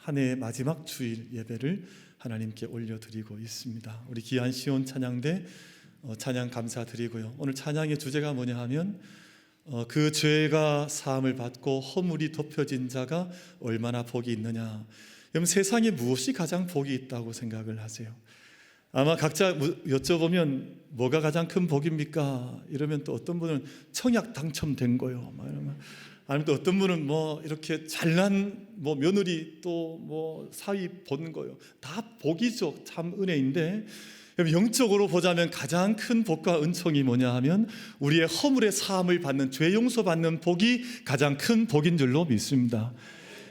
한 해의 마지막 주일 예배를 하나님께 올려드리고 있습니다. 우리 귀한 시온 찬양대 어, 찬양 감사드리고요. 오늘 찬양의 주제가 뭐냐 하면 어, 그 죄가 사함을 받고 허물이 덮여진 자가 얼마나 복이 있느냐. 여러분 세상에 무엇이 가장 복이 있다고 생각을 하세요? 아마 각자 무- 여쭤보면 뭐가 가장 큰 복입니까? 이러면 또 어떤 분은 청약 당첨된 거요. 막 이러면 아니면 또 어떤 분은 뭐 이렇게 잘난 뭐 며느리 또 뭐 사위 본 거요. 다 복이죠. 참 은혜인데 영적으로 보자면 가장 큰 복과 은총이 뭐냐 하면 우리의 허물의 사함을 받는 죄 용서 받는 복이 가장 큰 복인 줄로 믿습니다.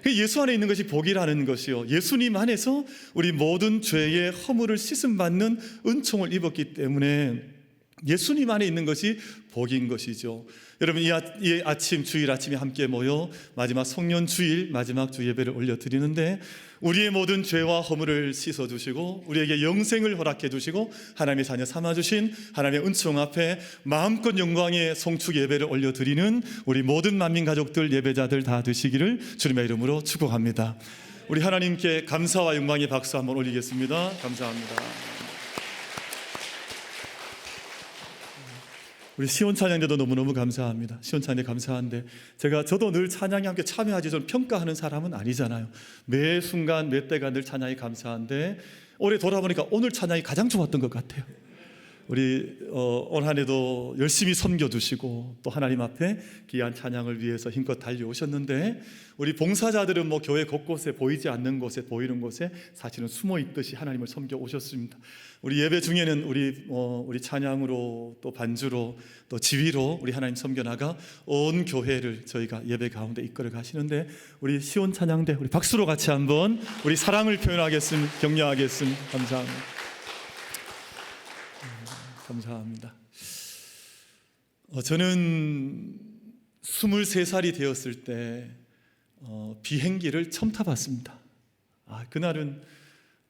그 예수 안에 있는 것이 복이라는 것이요. 예수님 안에서 우리 모든 죄의 허물을 씻음 받는 은총을 입었기 때문에 예수님 안에 있는 것이 복인 것이죠. 여러분 이, 아, 이 아 침 주일 아침에 함께 모여 마지막 성년 주일 마지막 주 예배를 올려 드리는데 우리의 모든 죄와 허물을 씻어 주시고 우리에게 영생을 허락해 주시고 하나님의 자녀 삼아 주신 하나님의 은총 앞에 마음껏 영광의 송축 예배를 올려 드리는 우리 모든 만민 가족들 예배자들 다 되시기를 주님의 이름으로 축복합니다. 우리 하나님께 감사와 영광의 박수 한번 올리겠습니다. 감사합니다. 우리 시온 찬양대도 너무너무 감사합니다. 시온 찬양 감사한데 제가 저도 늘 찬양에 함께 참여하지 저는 평가하는 사람은 아니잖아요. 매 순간 매 때가 늘 찬양이 감사한데 올해 돌아보니까 오늘 찬양이 가장 좋았던 것 같아요. 우리 어, 올 한해도 열심히 섬겨주시고 또 하나님 앞에 귀한 찬양을 위해서 힘껏 달려오셨는데 우리 봉사자들은 뭐 교회 곳곳에 보이지 않는 곳에 보이는 곳에 사실은 숨어 있듯이 하나님을 섬겨 오셨습니다. 우리 예배 중에는 우리 어, 우리 찬양으로 또 반주로 또 지휘로 우리 하나님 섬겨 나가 온 교회를 저희가 예배 가운데 이끌어 가시는데 우리 시온 찬양대 우리 박수로 같이 한번 우리 사랑을 표현하겠습니다. 격려하겠습니다. 감사합니다. 감사합니다. 어, 저는 23살이 되었을 때 어, 비행기를 처음 타봤습니다. 아, 그날은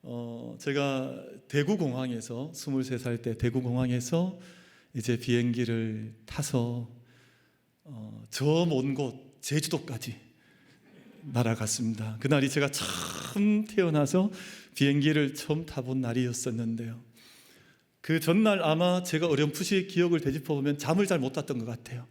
어, 제가 대구 공항에서 23살 때 대구 공항에서 이제 비행기를 타서 어, 저먼 곳 제주도까지 날아갔습니다. 그날이 제가 처음 태어나서 비행기를 처음 타본 날이었었는데요. 그 전날 아마 제가 어렴풋이 기억을 되짚어 보면 잠을 잘 못 잤던 것 같아요.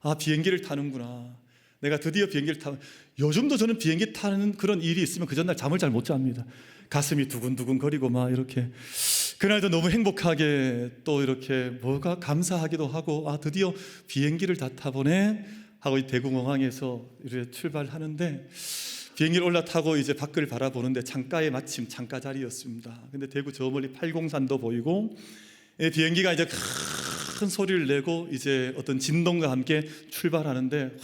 아 비행기를 타는구나. 내가 드디어 비행기를 타. 요즘도 저는 비행기 타는 그런 일이 있으면 그 전날 잠을 잘 못 잡니다. 가슴이 두근두근 거리고 막 이렇게. 그날도 너무 행복하게 또 이렇게 뭐가 감사하기도 하고 아 드디어 비행기를 다 타보네 하고 이 대구공항에서 이렇게 출발하는데 비행기를 올라타고 이제 밖을 바라보는데 창가에 마침 창가 자리였습니다. 근데 대구 저 멀리 팔공산도 보이고 예, 비행기가 이제 큰 소리를 내고 이제 어떤 진동과 함께 출발하는데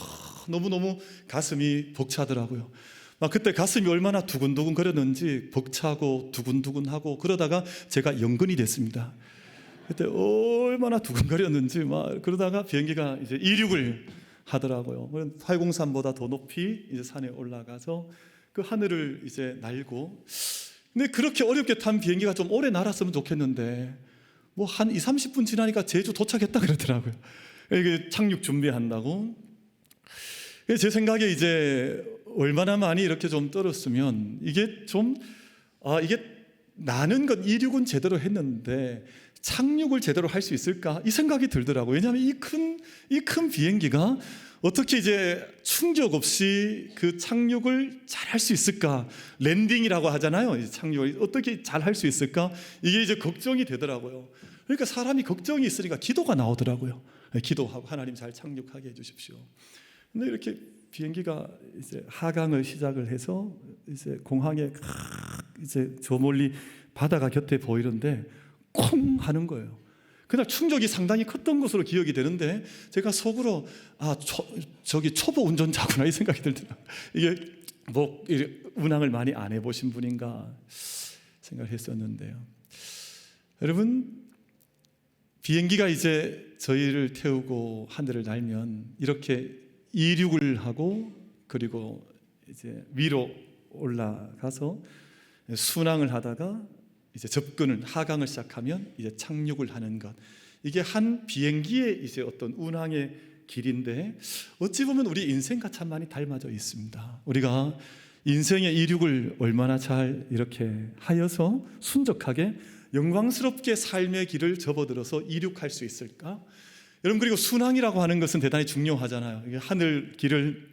너무 너무 가슴이 벅차더라고요. 막 그때 가슴이 얼마나 두근두근 거렸는지 벅차고 두근두근하고 그러다가 제가 연근이 됐습니다. 그때 얼마나 두근거렸는지 막 그러다가 비행기가 이제 이륙을 하더라고요. 803보다 더 높이 이제 산에 올라가서 그 하늘을 이제 날고 근데 그렇게 어렵게 탄 비행기가 좀 오래 날았으면 좋겠는데 뭐 한 2, 30분 지나니까 제주 도착했다 그러더라고요. 이게 착륙 준비한다고. 제 생각에 이제 얼마나 많이 이렇게 좀 떨었으면 이게 좀 아, 이게 나는 건 이륙은 제대로 했는데 착륙을 제대로 할 수 있을까 이 생각이 들더라고요. 왜냐하면 이 큰 이 큰 비행기가 어떻게 이제 충격 없이 그 착륙을 잘 할 수 있을까? 랜딩이라고 하잖아요. 이 착륙을 어떻게 잘 할 수 있을까? 이게 이제 걱정이 되더라고요. 그러니까 사람이 걱정이 있으니까 기도가 나오더라고요. 네, 기도하고 하나님 잘 착륙하게 해주십시오. 근데 이렇게 비행기가 이제 하강을 시작을 해서 이제 공항에 이제 저 멀리 바다가 곁에 보이는데 콩 하는 거예요. 그날 충격이 상당히 컸던 것으로 기억이 되는데 제가 속으로 아 초, 저기 초보 운전자구나 이 생각이 들더라고요. 이게 뭐 운항을 많이 안 해보신 분인가 생각했었는데요. 여러분 비행기가 이제 저희를 태우고 하늘을 날면 이렇게 이륙을 하고 그리고 이제 위로 올라가서 순항을 하다가 이제 접근을 하강을 시작하면 이제 착륙을 하는 것 이게 한 비행기의 이제 어떤 운항의 길인데 어찌 보면 우리 인생과 참 많이 닮아져 있습니다. 우리가 인생의 이륙을 얼마나 잘 이렇게 하여서 순적하게 영광스럽게 삶의 길을 접어들어서 이륙할 수 있을까? 여러분 그리고 순항이라고 하는 것은 대단히 중요하잖아요. 이게 하늘 길을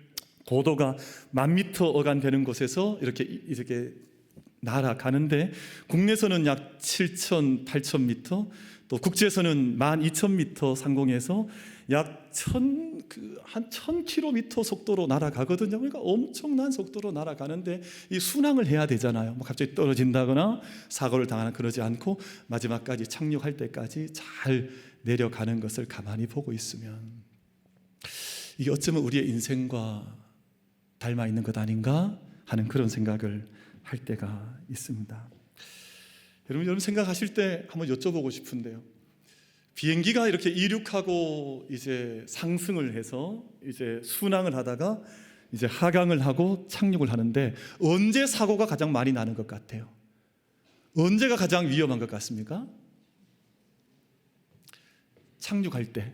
고도가 만 미터 어간 되는 곳에서 이렇게 이렇게 날아가는데 국내에서는 약 7천, 8천 미터, 또 국제에서는 12,000m 상공에서 약 천, 그, 한 1000km 속도로 날아가거든요. 그러니까 엄청난 속도로 날아가는데 이 순항을 해야 되잖아요. 뭐 갑자기 떨어진다거나 사고를 당하나 그러지 않고 마지막까지 착륙할 때까지 잘 내려가는 것을 가만히 보고 있으면 이게 어쩌면 우리의 인생과 닮아 있는 것 아닌가 하는 그런 생각을 할 때가 있습니다. 여러분 여러분 생각하실 때 한번 여쭤보고 싶은데요. 비행기가 이렇게 이륙하고 이제 상승을 해서 이제 순항을 하다가 이제 하강을 하고 착륙을 하는데 언제 사고가 가장 많이 나는 것 같아요? 언제가 가장 위험한 것 같습니까? 착륙할 때.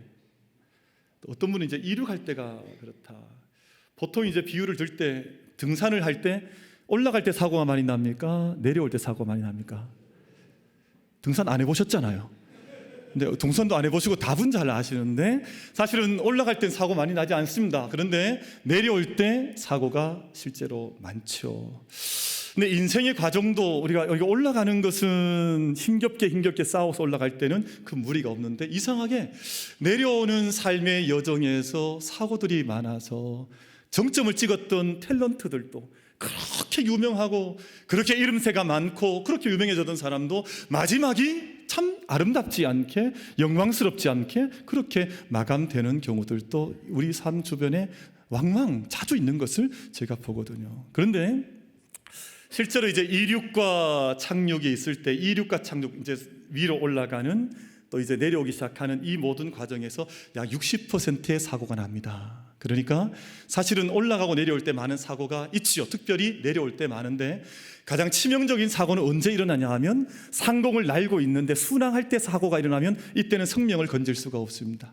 또 어떤 분은 이제 이륙할 때가 그렇다. 보통 이제 비유를 들 때 등산을 할 때 올라갈 때 사고가 많이 납니까? 내려올 때 사고가 많이 납니까? 등산 안 해보셨잖아요. 근데 동선도 안 해보시고 답은 잘 아시는데 사실은 올라갈 땐 사고 많이 나지 않습니다. 그런데 내려올 때 사고가 실제로 많죠. 근데 인생의 과정도 우리가 여기 올라가는 것은 힘겹게 힘겹게 싸워서 올라갈 때는 그 무리가 없는데 이상하게 내려오는 삶의 여정에서 사고들이 많아서 정점을 찍었던 탤런트들도 그렇게 유명하고 그렇게 이름새가 많고 그렇게 유명해졌던 사람도 마지막이 참 아름답지 않게 영광스럽지 않게 그렇게 마감되는 경우들도 우리 삶 주변에 왕왕 자주 있는 것을 제가 보거든요. 그런데 실제로 이제 이륙과 착륙이 있을 때 이륙과 착륙 이제 위로 올라가는 또 이제 내려오기 시작하는 이 모든 과정에서 약 60%의 사고가 납니다. 그러니까 사실은 올라가고 내려올 때 많은 사고가 있지요. 특별히 내려올 때 많은데 가장 치명적인 사고는 언제 일어나냐 하면 상공을 날고 있는데 순항할 때 사고가 일어나면 이때는 생명을 건질 수가 없습니다.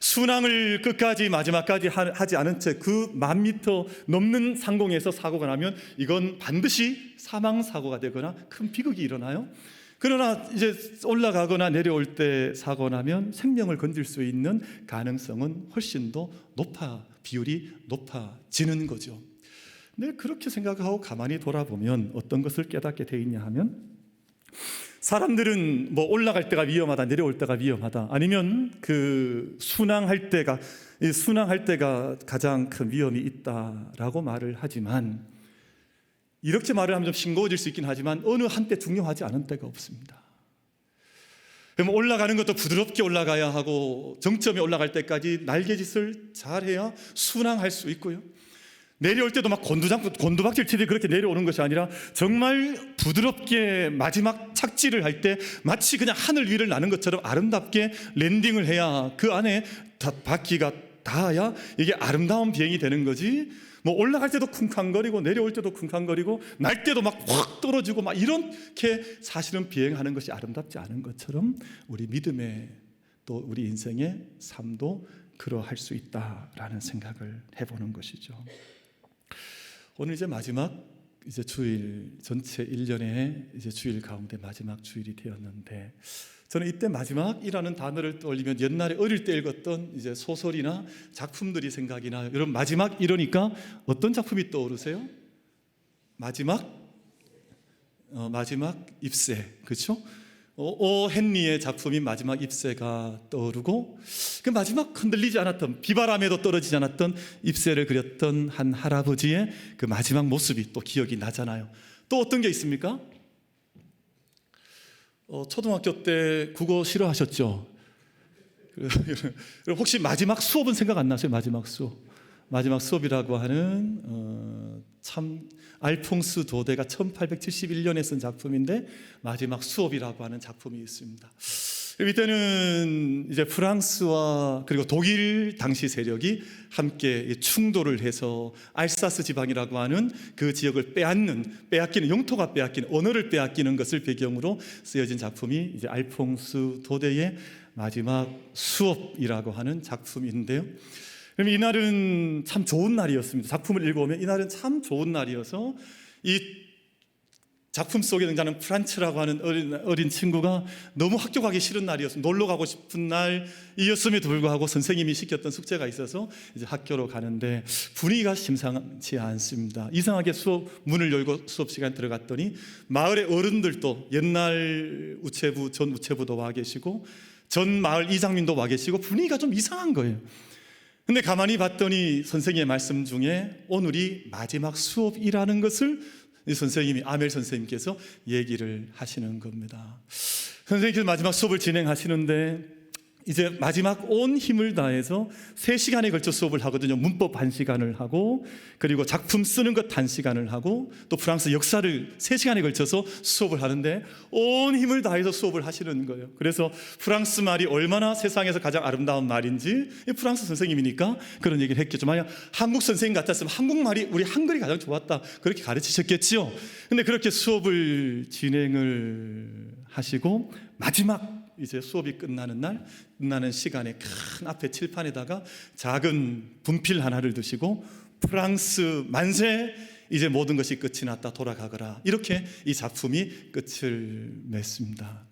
순항을 끝까지 마지막까지 하지 않은 채 그 만 미터 넘는 상공에서 사고가 나면 이건 반드시 사망 사고가 되거나 큰 비극이 일어나요. 그러나 이제 올라가거나 내려올 때 사고 나면 생명을 건질 수 있는 가능성은 훨씬 더 높아 비율이 높아지는 거죠. 근데 그렇게 생각하고 가만히 돌아보면 어떤 것을 깨닫게 돼 있냐 하면 사람들은 뭐 올라갈 때가 위험하다, 내려올 때가 위험하다, 아니면 그 순항할 때가 순항할 때가 가장 큰 위험이 있다라고 말을 하지만 이렇게 말을 하면 좀 싱거워질 수 있긴 하지만 어느 한때 중요하지 않은 때가 없습니다. 그러면 올라가는 것도 부드럽게 올라가야 하고 정점에 올라갈 때까지 날개짓을 잘해야 순항할 수 있고요. 내려올 때도 막 곤두장 곤두박질 치듯이 그렇게 내려오는 것이 아니라 정말 부드럽게 마지막 착지를 할 때 마치 그냥 하늘 위를 나는 것처럼 아름답게 랜딩을 해야 그 안에 바퀴가 닿아야 이게 아름다운 비행이 되는 거지. 뭐 올라갈 때도 쿵쾅거리고 내려올 때도 쿵쾅거리고 날 때도 막 확 떨어지고 막 이렇게 사실은 비행하는 것이 아름답지 않은 것처럼 우리 믿음의 또 우리 인생의 삶도 그러할 수 있다라는 생각을 해보는 것이죠. 오늘 이제 마지막 이제 주일 전체 1년의 이제 주일 가운데 마지막 주일이 되었는데 저는 이때 마지막이라는 단어를 떠올리면 옛날에 어릴 때 읽었던 이제 소설이나 작품들이 생각이 나요. 여러분 마지막 이러니까 어떤 작품이 떠오르세요? 마지막 어, 마지막 입새 그렇죠? 어, 오 헨리의 작품인 마지막 입새가 떠오르고 그 마지막 흔들리지 않았던 비바람에도 떨어지지 않았던 입새를 그렸던 한 할아버지의 그 마지막 모습이 또 기억이 나잖아요. 또 어떤 게 있습니까? 어, 초등학교 때 국어 싫어하셨죠? 혹시 마지막 수업은 생각 안 나세요? 마지막 수업. 마지막 수업이라고 하는 어, 참 알퐁스 도데가 1871년에 쓴 작품인데 마지막 수업이라고 하는 작품이 있습니다. 이때는 이제 프랑스와 그리고 독일 당시 세력이 함께 충돌을 해서 알사스 지방이라고 하는 그 지역을 빼앗는 빼앗기는 영토가 빼앗기는 언어를 빼앗기는 것을 배경으로 쓰여진 작품이 이제 알퐁스 도데의 마지막 수업이라고 하는 작품인데요. 그럼 이날은 참 좋은 날이었습니다. 작품을 읽어보면 이날은 참 좋은 날이어서 이 작품 속에 등장하는 프란츠라고 하는 어린, 어린 친구가 너무 학교 가기 싫은 날이었습니다. 놀러 가고 싶은 날이었음에도 불구하고 선생님이 시켰던 숙제가 있어서 이제 학교로 가는데 분위기가 심상치 않습니다. 이상하게 수업 문을 열고 수업 시간 들어갔더니 마을의 어른들도 옛날 우체부 전 우체부도 와 계시고 전 마을 이장님도 와 계시고 분위기가 좀 이상한 거예요. 근데 가만히 봤더니 선생님의 말씀 중에 오늘이 마지막 수업이라는 것을 이 선생님이 아멜 선생님께서 얘기를 하시는 겁니다. 선생님께서 마지막 수업을 진행하시는데 이제 마지막 온 힘을 다해서 3시간에 걸쳐 수업을 하거든요. 문법 한 시간을 하고 그리고 작품 쓰는 것한 시간을 하고 또 프랑스 역사를 3시간에 걸쳐서 수업을 하는데 온 힘을 다해서 수업을 하시는 거예요. 그래서 프랑스 말이 얼마나 세상에서 가장 아름다운 말인지 이 프랑스 선생님이니까 그런 얘기를 했겠죠. 만약 한국 선생님 같았으면 한국말이 우리 한글이 가장 좋았다. 그렇게 가르치셨겠지요. 근데 그렇게 수업을 진행을 하시고 마지막 이제 수업이 끝나는 날 끝나는 시간에 큰 앞에 칠판에다가 작은 분필 하나를 두시고 프랑스 만세 이제 모든 것이 끝이 났다 돌아가거라 이렇게 이 작품이 끝을 맺습니다.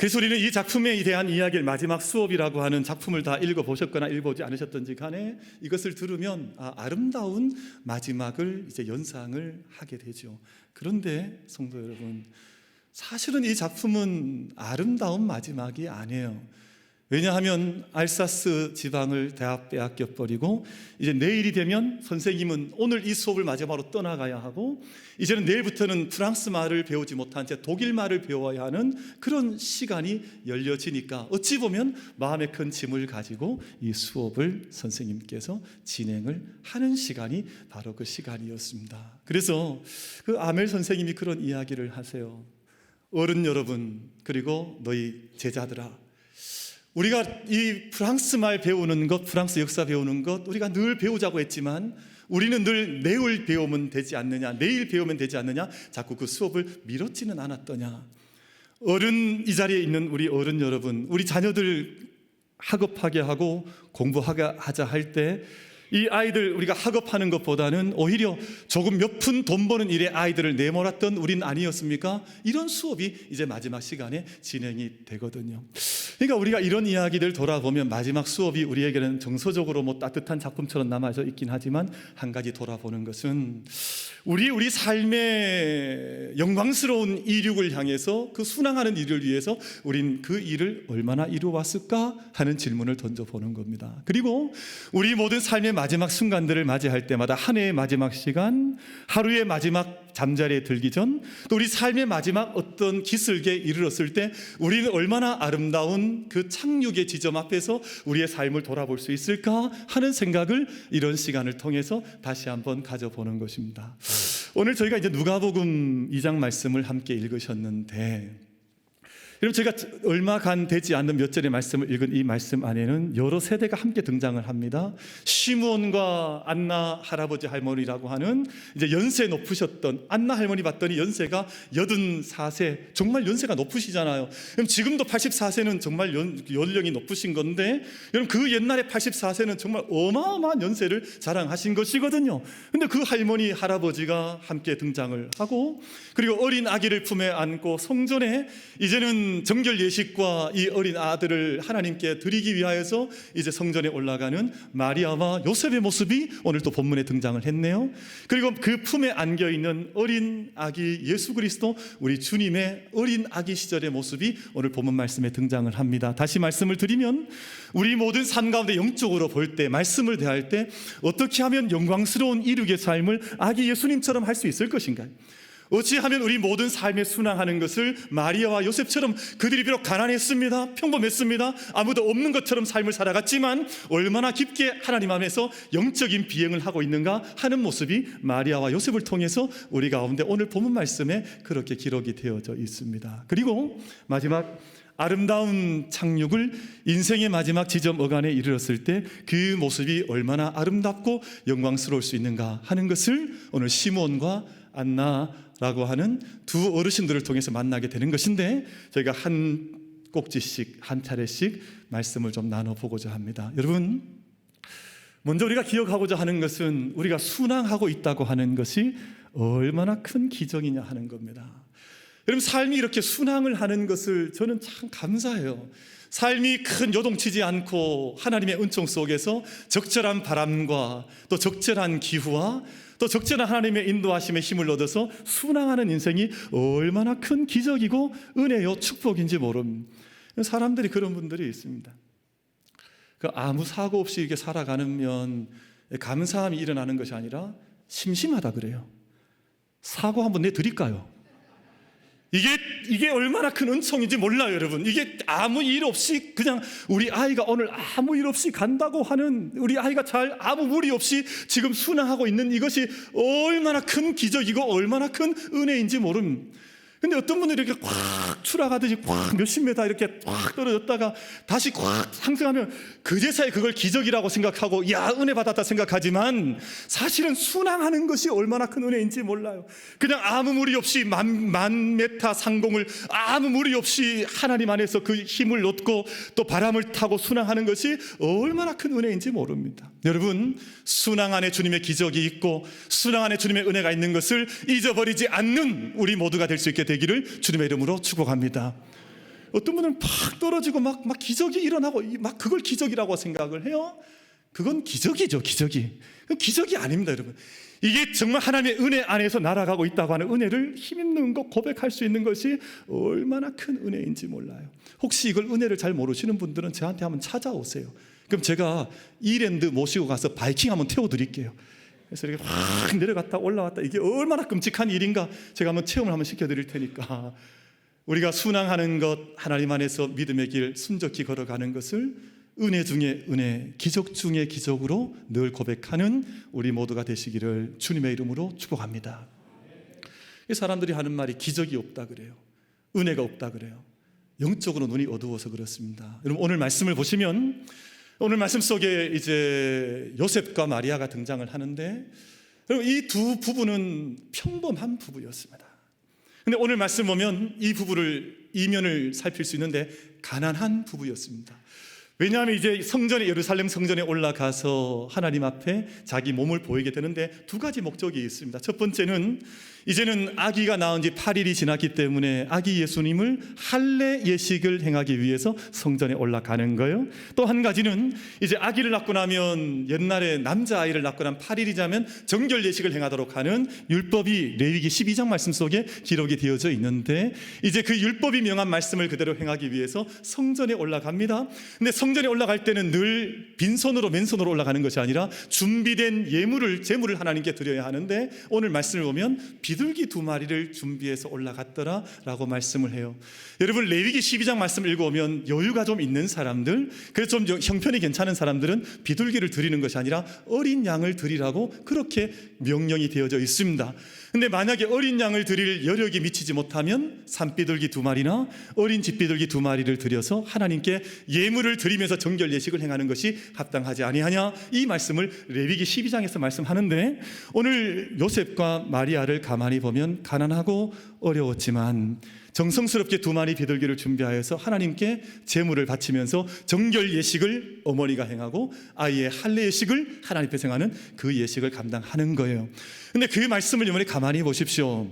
그래서 우리는 이 작품에 대한 이야기를 마지막 수업이라고 하는 작품을 다 읽어보셨거나 읽어보지 않으셨던지 간에 이것을 들으면 아, 아름다운 마지막을 이제 연상을 하게 되죠. 그런데 성도 여러분, 사실은 이 작품은 아름다운 마지막이 아니에요. 왜냐하면 알사스 지방을 대학 빼앗겨 버리고 이제 내일이 되면 선생님은 오늘 이 수업을 마지막으로 떠나가야 하고 이제는 내일부터는 프랑스 말을 배우지 못한 채 독일 말을 배워야 하는 그런 시간이 열려지니까 어찌 보면 마음의 큰 짐을 가지고 이 수업을 선생님께서 진행을 하는 시간이 바로 그 시간이었습니다. 그래서 그 아멜 선생님이 그런 이야기를 하세요. 어른 여러분 그리고 너희 제자들아 우리가 이 프랑스 말 배우는 것, 프랑스 역사 배우는 것 우리가 늘 배우자고 했지만 우리는 늘 내일 배우면 되지 않느냐, 내일 배우면 되지 않느냐, 자꾸 그 수업을 미뤘지는 않았더냐. 어른 이 자리에 있는 우리 어른 여러분, 우리 자녀들 학업하게 하고 공부하게 하자 할 때 이 아이들 우리가 학업하는 것보다는 오히려 조금 몇 푼 돈 버는 일에 아이들을 내몰았던 우린 아니었습니까? 이런 수업이 이제 마지막 시간에 진행이 되거든요. 그러니까 우리가 이런 이야기들 돌아보면 마지막 수업이 우리에게는 정서적으로 뭐 따뜻한 작품처럼 남아져 있긴 하지만 한 가지 돌아보는 것은 우리 우리 삶의 영광스러운 이륙을 향해서 그 순항하는 일을 위해서 우린 그 일을 얼마나 이루어왔을까 하는 질문을 던져보는 겁니다. 그리고 우리 모든 삶의 마지막 순간들을 맞이할 때마다 한 해의 마지막 시간, 하루의 마지막 잠자리에 들기 전, 또 우리 삶의 마지막 어떤 기슭에 이르렀을 때 우리는 얼마나 아름다운 그 착륙의 지점 앞에서 우리의 삶을 돌아볼 수 있을까 하는 생각을 이런 시간을 통해서 다시 한번 가져보는 것입니다. 오늘 저희가 이제 누가복음 2장 말씀을 함께 읽으셨는데 여러분 제가 얼마 간 되지 않는 몇 절의 말씀을 읽은 이 말씀 안에는 여러 세대가 함께 등장을 합니다. 시므온과 안나 할아버지 할머니라고 하는 이제 연세 높으셨던 안나 할머니 봤더니 연세가 84세 정말 연세가 높으시잖아요. 그럼 지금도 84세는 정말 연, 연령이 높으신 건데 여러분 그 옛날에 84세는 정말 어마어마한 연세를 자랑하신 것이거든요. 근데 그 할머니 할아버지가 함께 등장을 하고 그리고 어린 아기를 품에 안고 성전에 이제는 정결 예식과 이 어린 아들을 하나님께 드리기 위하여서 이제 성전에 올라가는 마리아와 요셉의 모습이 오늘 또 본문에 등장을 했네요. 그리고 그 품에 안겨 있는 어린 아기 예수 그리스도 우리 주님의 어린 아기 시절의 모습이 오늘 본문 말씀에 등장을 합니다. 다시 말씀을 드리면 우리 모든 삶 가운데 영적으로 볼 때 말씀을 대할 때 어떻게 하면 영광스러운 이륙의 삶을 아기 예수님처럼 할 수 있을 것인가요? 어찌하면 우리 모든 삶에 순항하는 것을 마리아와 요셉처럼 그들이 비록 가난했습니다. 평범했습니다. 아무도 없는 것처럼 삶을 살아갔지만 얼마나 깊게 하나님 안에서 영적인 비행을 하고 있는가 하는 모습이 마리아와 요셉을 통해서 우리 가운데 오늘 본문 말씀에 그렇게 기록이 되어져 있습니다. 그리고 마지막 아름다운 착륙을 인생의 마지막 지점 어간에 이르렀을 때 그 모습이 얼마나 아름답고 영광스러울 수 있는가 하는 것을 오늘 시몬과 안나 라고 하는 두 어르신들을 통해서 만나게 되는 것인데 저희가 한 꼭지씩 한 차례씩 말씀을 좀 나눠 보고자 합니다. 여러분 먼저 우리가 기억하고자 하는 것은 우리가 순항하고 있다고 하는 것이 얼마나 큰 기적이냐 하는 겁니다. 여러분 삶이 이렇게 순항을 하는 것을 저는 참 감사해요. 삶이 큰 요동치지 않고 하나님의 은총 속에서 적절한 바람과 또 적절한 기후와 또 적절한 하나님의 인도하심의 힘을 얻어서 순항하는 인생이 얼마나 큰 기적이고 은혜요 축복인지 모릅니다. 사람들이 그런 분들이 있습니다. 그 아무 사고 없이 이렇게 살아가면 감사함이 일어나는 것이 아니라 심심하다 그래요. 사고 한번 내 드릴까요? 이게 이게 얼마나 큰 은총인지 몰라요, 여러분. 이게 아무 일 없이 그냥 우리 아이가 오늘 아무 일 없이 간다고 하는 우리 아이가 잘 아무 무리 없이 지금 순항하고 있는 이것이 얼마나 큰 기적이고 얼마나 큰 은혜인지 모릅니다. 근데 어떤 분들이 이렇게 꽉 추락하듯이 꽉 몇십 메다 이렇게 꽉 떨어졌다가 다시 꽉 상승하면 그제서야 그걸 기적이라고 생각하고 야 은혜 받았다 생각하지만 사실은 순항하는 것이 얼마나 큰 은혜인지 몰라요. 그냥 아무 무리 없이 만, 만 메타 상공을 아무 무리 없이 하나님 안에서 그 힘을 얻고 또 바람을 타고 순항하는 것이 얼마나 큰 은혜인지 모릅니다. 여러분 순항 안에 주님의 기적이 있고 순항 안에 주님의 은혜가 있는 것을 잊어버리지 않는 우리 모두가 될 수 있게 되기를 주님의 이름으로 축복합니다. 어떤 분은 팍 떨어지고 막, 막 기적이 일어나고 막 그걸 기적이라고 생각을 해요. 그건 기적이죠, 기적이. 기적이 아닙니다, 여러분. 이게 정말 하나님의 은혜 안에서 날아가고 있다고 하는 은혜를 힘있는 것 고백할 수 있는 것이 얼마나 큰 은혜인지 몰라요. 혹시 이걸 은혜를 잘 모르시는 분들은 저한테 한번 찾아오세요. 그럼 제가 이랜드 모시고 가서 바이킹 한번 태워드릴게요. 그래서 이렇게 확 내려갔다 올라왔다 이게 얼마나 끔찍한 일인가 제가 한번 체험을 한번 시켜드릴 테니까 우리가 순항하는 것 하나님 안에서 믿음의 길 순적히 걸어가는 것을 은혜 중에 은혜 기적 중에 기적으로 늘 고백하는 우리 모두가 되시기를 주님의 이름으로 축복합니다. 이 사람들이 하는 말이 기적이 없다 그래요. 은혜가 없다 그래요. 영적으로 눈이 어두워서 그렇습니다. 여러분 오늘 말씀을 보시면 오늘 말씀 속에 이제 요셉과 마리아가 등장을 하는데 이 두 부부는 평범한 부부였습니다. 근데 오늘 말씀 보면 이 부부를 이면을 살필 수 있는데 가난한 부부였습니다. 왜냐하면 이제 성전에 예루살렘 성전에 올라가서 하나님 앞에 자기 몸을 보이게 되는데 두 가지 목적이 있습니다. 첫 번째는 이제는 아기가 낳은 지 8일이 지났기 때문에 아기 예수님을 할례 예식을 행하기 위해서 성전에 올라가는 거예요. 또 한 가지는 이제 아기를 낳고 나면 옛날에 남자 아이를 낳고 난 8일이 자면 정결 예식을 행하도록 하는 율법이 레위기 12장 말씀 속에 기록이 되어져 있는데 이제 그 율법이 명한 말씀을 그대로 행하기 위해서 성전에 올라갑니다. 근데 성 전에 올라갈 때는 늘 빈손으로 맨손으로 올라가는 것이 아니라 준비된 예물을 제물을 하나님께 드려야 하는데 오늘 말씀을 보면 비둘기 두 마리를 준비해서 올라갔더라라고 말씀을 해요. 여러분 레위기 12장 말씀 읽어보면 여유가 좀 있는 사람들, 그래서 좀 형편이 괜찮은 사람들은 비둘기를 드리는 것이 아니라 어린 양을 드리라고 그렇게 명령이 되어져 있습니다. 근데 만약에 어린 양을 드릴 여력이 미치지 못하면 산비둘기 두 마리나 어린 집비둘기 두 마리를 드려서 하나님께 예물을 드리면 서 정결 예식을 행하는 것이 합당하지 아니하냐 이 말씀을 레위기 12장에서 말씀하는데 오늘 요셉과 마리아를 가만히 보면 가난하고 어려웠지만 정성스럽게 두 마리 비둘기를 준비하여서 하나님께 제물을 바치면서 정결 예식을 어머니가 행하고 아이의 할례 예식을 하나님 앞에 행하는 그 예식을 감당하는 거예요. 근데 그 말씀을 이번에 가만히 보십시오.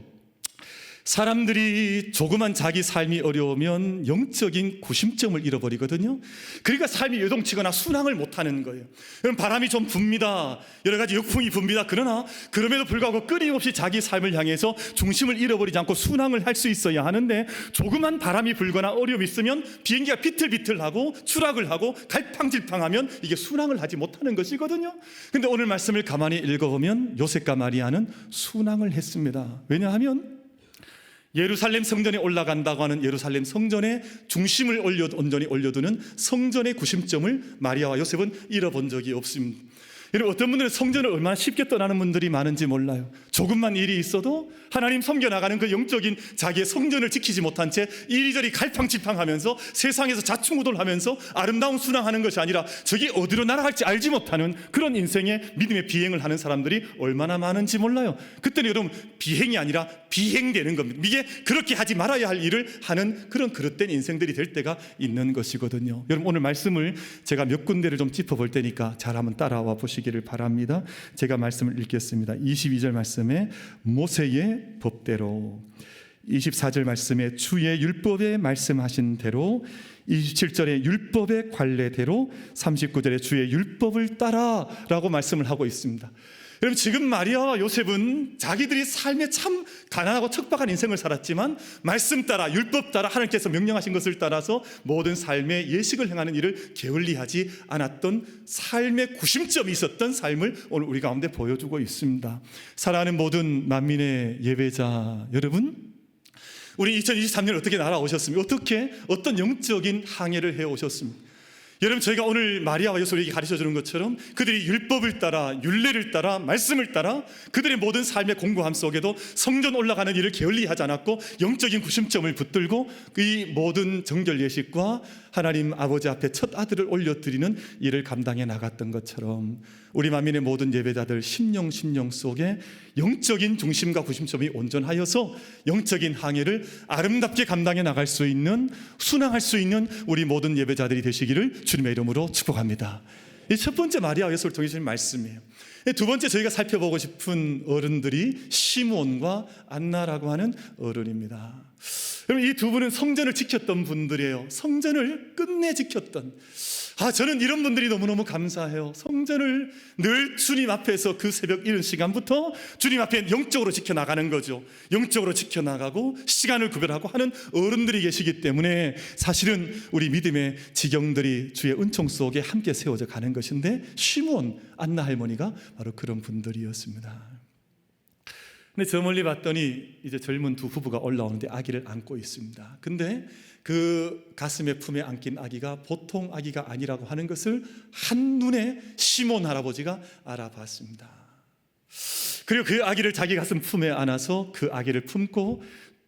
사람들이 조그만 자기 삶이 어려우면 영적인 구심점을 잃어버리거든요. 그러니까 삶이 요동치거나 순항을 못하는 거예요. 그럼 바람이 좀 붑니다. 여러 가지 역풍이 붑니다. 그러나 그럼에도 불구하고 끊임없이 자기 삶을 향해서 중심을 잃어버리지 않고 순항을 할 수 있어야 하는데 조그만 바람이 불거나 어려움이 있으면 비행기가 비틀비틀하고 추락을 하고 갈팡질팡하면 이게 순항을 하지 못하는 것이거든요. 근데 오늘 말씀을 가만히 읽어보면 요셉과 마리아는 순항을 했습니다. 왜냐하면 예루살렘 성전에 올라간다고 하는 예루살렘 성전의 중심을 올려 온전히 올려두는 성전의 구심점을 마리아와 요셉은 잃어본 적이 없습니다. 여러분 어떤 분들은 성전을 얼마나 쉽게 떠나는 분들이 많은지 몰라요. 조금만 일이 있어도 하나님 섬겨 나가는 그 영적인 자기의 성전을 지키지 못한 채 이리저리 갈팡질팡하면서 세상에서 자충우돌하면서 아름다운 순항하는 것이 아니라 저기 어디로 날아갈지 알지 못하는 그런 인생의 믿음의 비행을 하는 사람들이 얼마나 많은지 몰라요. 그때는 여러분 비행이 아니라 비행되는 겁니다. 이게 그렇게 하지 말아야 할 일을 하는 그런 그릇된 인생들이 될 때가 있는 것이거든요. 여러분 오늘 말씀을 제가 몇 군데를 좀 짚어볼 테니까 잘 한번 따라와 보시기. 보시기를 바랍니다. 제가 말씀을 읽겠습니다. 22절 말씀에 모세의 법대로 24절 말씀에 주의 율법에 말씀하신 대로 27절에 율법의 관례대로 39절에 주의 율법을 따라라고 말씀을 하고 있습니다. 여러분 지금 마리아와 요셉은 자기들이 삶에 참 가난하고 척박한 인생을 살았지만 말씀 따라 율법 따라 하나님께서 명령하신 것을 따라서 모든 삶의 예식을 행하는 일을 게을리하지 않았던 삶의 구심점이 있었던 삶을 오늘 우리 가운데 보여주고 있습니다. 사랑하는 모든 만민의 예배자 여러분 우리 2023년 어떻게 날아오셨습니까? 어떻게 어떤 영적인 항해를 해 오셨습니까? 여러분 저희가 오늘 마리아와 요셉에게 가르쳐 주는 것처럼 그들이 율법을 따라 율례를 따라 말씀을 따라 그들의 모든 삶의 공고함 속에도 성전 올라가는 일을 게을리 하지 않았고 영적인 구심점을 붙들고 이 모든 정결 예식과 하나님 아버지 앞에 첫 아들을 올려드리는 일을 감당해 나갔던 것처럼 우리 만민의 모든 예배자들 심령 심령 속에 영적인 중심과 구심점이 온전하여서 영적인 항해를 아름답게 감당해 나갈 수 있는 순항할 수 있는 우리 모든 예배자들이 되시기를 주님의 이름으로 축복합니다. 이 첫 번째 마리아 예수를 통해 주신 말씀이에요. 두 번째 저희가 살펴보고 싶은 어른들이 시몬과 안나라고 하는 어른입니다. 그럼 이두 분은 성전을 지켰던 분들이에요. 성전을 끝내 지켰던. 아, 저는 이런 분들이 너무너무 감사해요. 성전을 늘 주님 앞에서 그 새벽 이른 시간부터 주님 앞에 영적으로 지켜나가는 거죠. 영적으로 지켜나가고 시간을 구별하고 하는 어른들이 계시기 때문에 사실은 우리 믿음의 지경들이 주의 은총 속에 함께 세워져 가는 것인데 시몬, 안나 할머니가 바로 그런 분들이었습니다. 근데 저 멀리 봤더니 이제 젊은 두 부부가 올라오는데 아기를 안고 있습니다. 근데 그 가슴에 품에 안긴 아기가 보통 아기가 아니라고 하는 것을 한눈에 시몬 할아버지가 알아봤습니다. 그리고 그 아기를 자기 가슴 품에 안아서 그 아기를 품고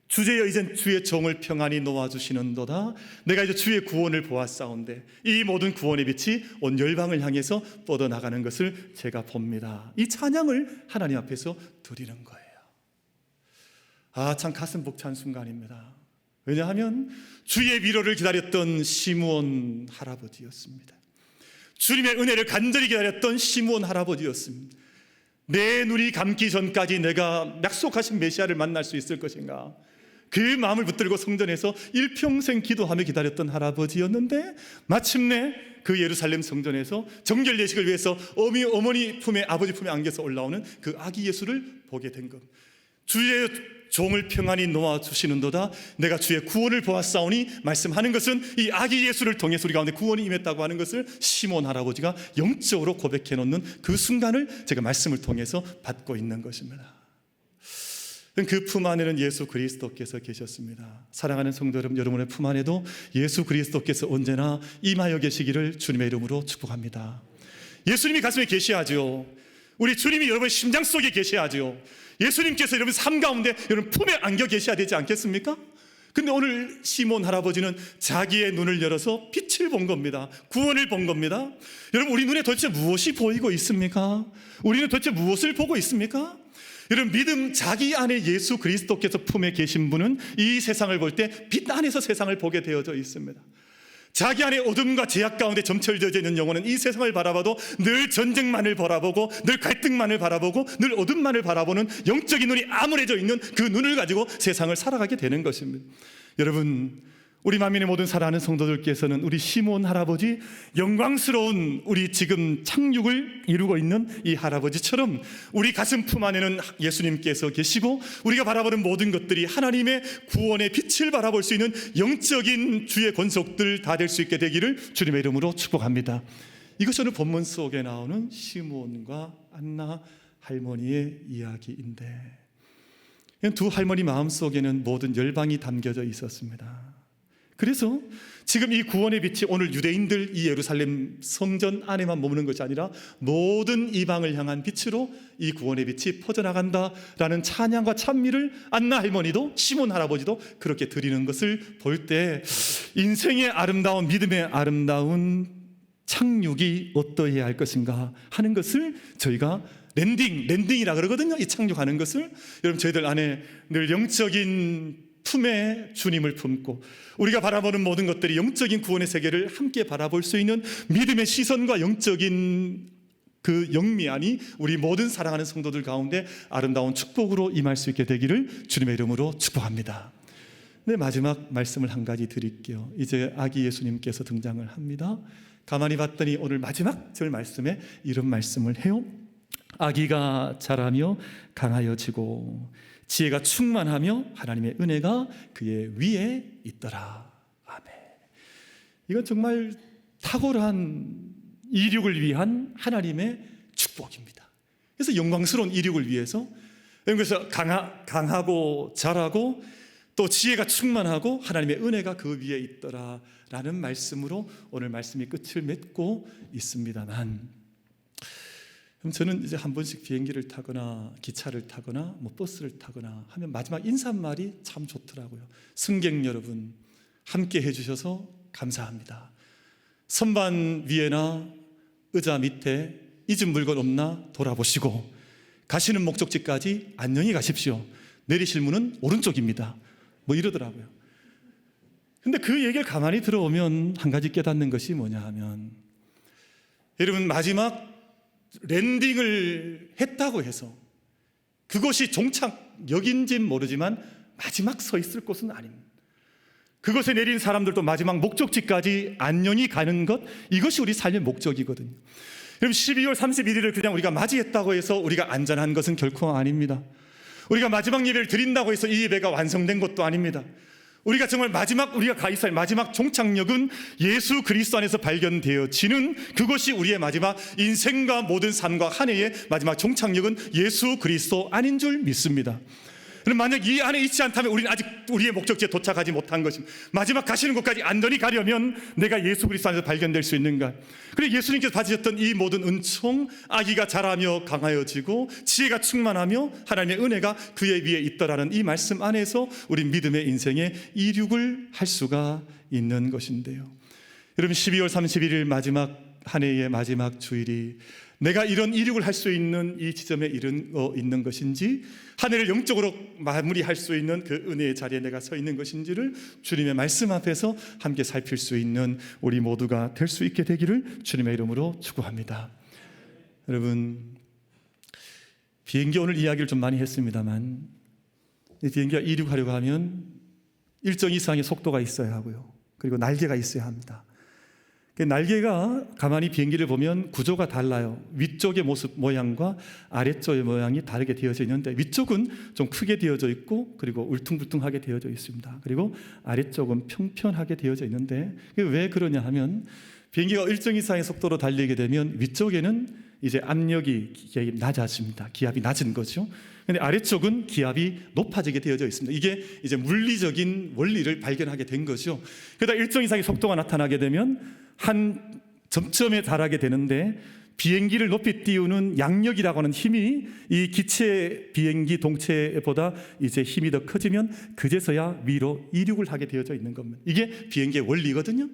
주제여 이젠 주의 종을 평안히 놓아주시는도다 내가 이제 주의 구원을 보았사온데 이 모든 구원의 빛이 온 열방을 향해서 뻗어나가는 것을 제가 봅니다 이 찬양을 하나님 앞에서 드리는 거예요 아 참 가슴 벅찬 순간입니다 왜냐하면 주의 위로를 기다렸던 시므온 할아버지였습니다. 주님의 은혜를 간절히 기다렸던 시므온 할아버지였습니다. 내 눈이 감기 전까지 내가 약속하신 메시아를 만날 수 있을 것인가? 그 마음을 붙들고 성전에서 일평생 기도하며 기다렸던 할아버지였는데 마침내 그 예루살렘 성전에서 정결 예식을 위해서 어미 어머니 품에 아버지 품에 안겨서 올라오는 그 아기 예수를 보게 된 것. 주의 종을 평안히 놓아 주시는도다 내가 주의 구원을 보았사오니 말씀하는 것은 이 아기 예수를 통해서 우리 가운데 구원이 임했다고 하는 것을 시몬 할아버지가 영적으로 고백해 놓는 그 순간을 제가 말씀을 통해서 받고 있는 것입니다. 그 품 안에는 예수 그리스도께서 계셨습니다. 사랑하는 성도 여러분, 여러분의 품 안에도 예수 그리스도께서 언제나 임하여 계시기를 주님의 이름으로 축복합니다. 예수님이 가슴에 계시하죠. 우리 주님이 여러분 심장 속에 계시하죠. 예수님께서 여러분 삶 가운데 여러분 품에 안겨 계셔야 되지 않겠습니까? 근데 오늘 시몬 할아버지는 자기의 눈을 열어서 빛을 본 겁니다. 구원을 본 겁니다. 여러분 우리 눈에 도대체 무엇이 보이고 있습니까? 우리는 도대체 무엇을 보고 있습니까? 여러분 믿음 자기 안에 예수 그리스도께서 품에 계신 분은 이 세상을 볼 때 빛 안에서 세상을 보게 되어져 있습니다. 자기 안에 어둠과 제약 가운데 점철되어져 있는 영혼은 이 세상을 바라봐도 늘 전쟁만을 바라보고 늘 갈등만을 바라보고 늘 어둠만을 바라보는 영적인 눈이 암울해져 있는 그 눈을 가지고 세상을 살아가게 되는 것입니다. 여러분 우리 만민의 모든 사랑하는 성도들께서는 우리 시몬 할아버지 영광스러운 우리 지금 착륙을 이루고 있는 이 할아버지처럼 우리 가슴 품 안에는 예수님께서 계시고 우리가 바라보는 모든 것들이 하나님의 구원의 빛을 바라볼 수 있는 영적인 주의 권속들 다 될 수 있게 되기를 주님의 이름으로 축복합니다. 이것은 본문 속에 나오는 시몬과 안나 할머니의 이야기인데 두 할머니 마음 속에는 모든 열방이 담겨져 있었습니다. 그래서 지금 이 구원의 빛이 오늘 유대인들 이 예루살렘 성전 안에만 머무는 것이 아니라 모든 이방을 향한 빛으로 이 구원의 빛이 퍼져나간다라는 찬양과 찬미를 안나 할머니도 시몬 할아버지도 그렇게 드리는 것을 볼 때 인생의 아름다운 믿음의 아름다운 착륙이 어떠해야 할 것인가 하는 것을 저희가 랜딩, 랜딩이라 그러거든요. 이 착륙하는 것을 여러분 저희들 안에 늘 영적인 품에 주님을 품고 우리가 바라보는 모든 것들이 영적인 구원의 세계를 함께 바라볼 수 있는 믿음의 시선과 영적인 그 영미안이 우리 모든 사랑하는 성도들 가운데 아름다운 축복으로 임할 수 있게 되기를 주님의 이름으로 축복합니다. 네, 마지막 말씀을 한 가지 드릴게요. 이제 아기 예수님께서 등장을 합니다. 가만히 봤더니 오늘 마지막 절 말씀에 이런 말씀을 해요. 아기가 자라며 강하여지고 지혜가 충만하며 하나님의 은혜가 그의 위에 있더라. 아멘. 이건 정말 탁월한 이륙을 위한 하나님의 축복입니다. 그래서 영광스러운 이륙을 위해서 그래서 강하, 강하고 잘하고 또 지혜가 충만하고 하나님의 은혜가 그 위에 있더라라는 말씀으로 오늘 말씀이 끝을 맺고 있습니다만 그럼 저는 이제 한 번씩 비행기를 타거나 기차를 타거나 뭐 버스를 타거나 하면 마지막 인사말이 참 좋더라고요. 승객 여러분 함께 해주셔서 감사합니다. 선반 위에나 의자 밑에 잊은 물건 없나 돌아보시고 가시는 목적지까지 안녕히 가십시오. 내리실 문은 오른쪽입니다. 뭐 이러더라고요. 근데 그 얘기를 가만히 들어오면 한 가지 깨닫는 것이 뭐냐 하면 여러분 마지막 랜딩을 했다고 해서 그것이 종착역인지는 모르지만 마지막 서 있을 곳은 아닙니다. 그것에 내린 사람들도 마지막 목적지까지 안녕히 가는 것 이것이 우리 삶의 목적이거든요. 그럼 12월 31일을 그냥 우리가 맞이했다고 해서 우리가 안전한 것은 결코 아닙니다. 우리가 마지막 예배를 드린다고 해서 이 예배가 완성된 것도 아닙니다. 우리가 정말 마지막 우리가 가 있어야 할 마지막 종착역은 예수 그리스도 안에서 발견되어지는 그것이 우리의 마지막 인생과 모든 삶과 한 해의 마지막 종착역은 예수 그리스도 안인 줄 믿습니다. 그럼 만약 이 안에 있지 않다면 우리는 아직 우리의 목적지에 도착하지 못한 것입니다. 마지막 가시는 곳까지 안전히 가려면 내가 예수 그리스도 안에서 발견될 수 있는가? 그리고 예수님께서 받으셨던 이 모든 은총, 아기가 자라며 강하여지고 지혜가 충만하며 하나님의 은혜가 그의 위에 있더라는 이 말씀 안에서 우리 믿음의 인생에 이륙을 할 수가 있는 것인데요. 여러분 12월 31일 마지막 한 해의 마지막 주일이 내가 이런 이륙을 할 수 있는 이 지점에 이른 어, 있는 것인지 한 해를 영적으로 마무리할 수 있는 그 은혜의 자리에 내가 서 있는 것인지를 주님의 말씀 앞에서 함께 살필 수 있는 우리 모두가 될 수 있게 되기를 주님의 이름으로 축복합니다. 여러분 비행기 오늘 이야기를 좀 많이 했습니다만 이 비행기가 이륙하려고 하면 일정 이상의 속도가 있어야 하고요. 그리고 날개가 있어야 합니다. 그 날개가 가만히 비행기를 보면 구조가 달라요. 위쪽의 모습 모양과 아래쪽의 모양이 다르게 되어져 있는데 위쪽은 좀 크게 되어져 있고 그리고 울퉁불퉁하게 되어져 있습니다. 그리고 아래쪽은 평평하게 되어져 있는데 왜 그러냐 하면 비행기가 일정 이상의 속도로 달리게 되면 위쪽에는 이제 압력이 낮아집니다. 기압이 낮은 거죠. 근데 아래쪽은 기압이 높아지게 되어져 있습니다. 이게 이제 물리적인 원리를 발견하게 된 거죠. 그러다 일정 이상의 속도가 나타나게 되면 한 점점에 달하게 되는데 비행기를 높이 띄우는 양력이라고 하는 힘이 이 기체 비행기 동체보다 이제 힘이 더 커지면 그제서야 위로 이륙을 하게 되어져 있는 겁니다. 이게 비행기의 원리거든요.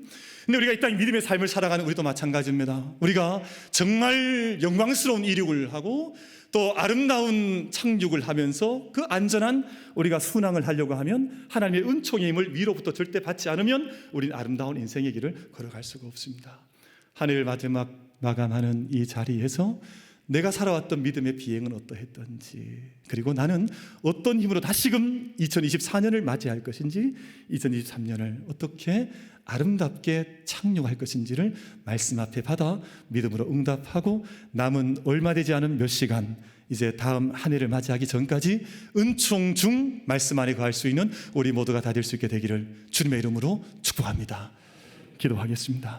근데 우리가 이 땅 믿음의 삶을 살아가는 우리도 마찬가지입니다. 우리가 정말 영광스러운 이륙을 하고 또 아름다운 착륙을 하면서 그 안전한 우리가 순항을 하려고 하면 하나님의 은총의 힘을 위로부터 절대 받지 않으면 우리는 아름다운 인생의 길을 걸어갈 수가 없습니다. 하늘 마지막 마감하는 이 자리에서 내가 살아왔던 믿음의 비행은 어떠했던지 그리고 나는 어떤 힘으로 다시금 2024년을 맞이할 것인지 2023년을 어떻게 아름답게 착륙할 것인지를 말씀 앞에 받아 믿음으로 응답하고 남은 얼마 되지 않은 몇 시간 이제 다음 한 해를 맞이하기 전까지 은총 중 말씀 안에 거할 수 있는 우리 모두가 다 될 수 있게 되기를 주님의 이름으로 축복합니다. 기도하겠습니다.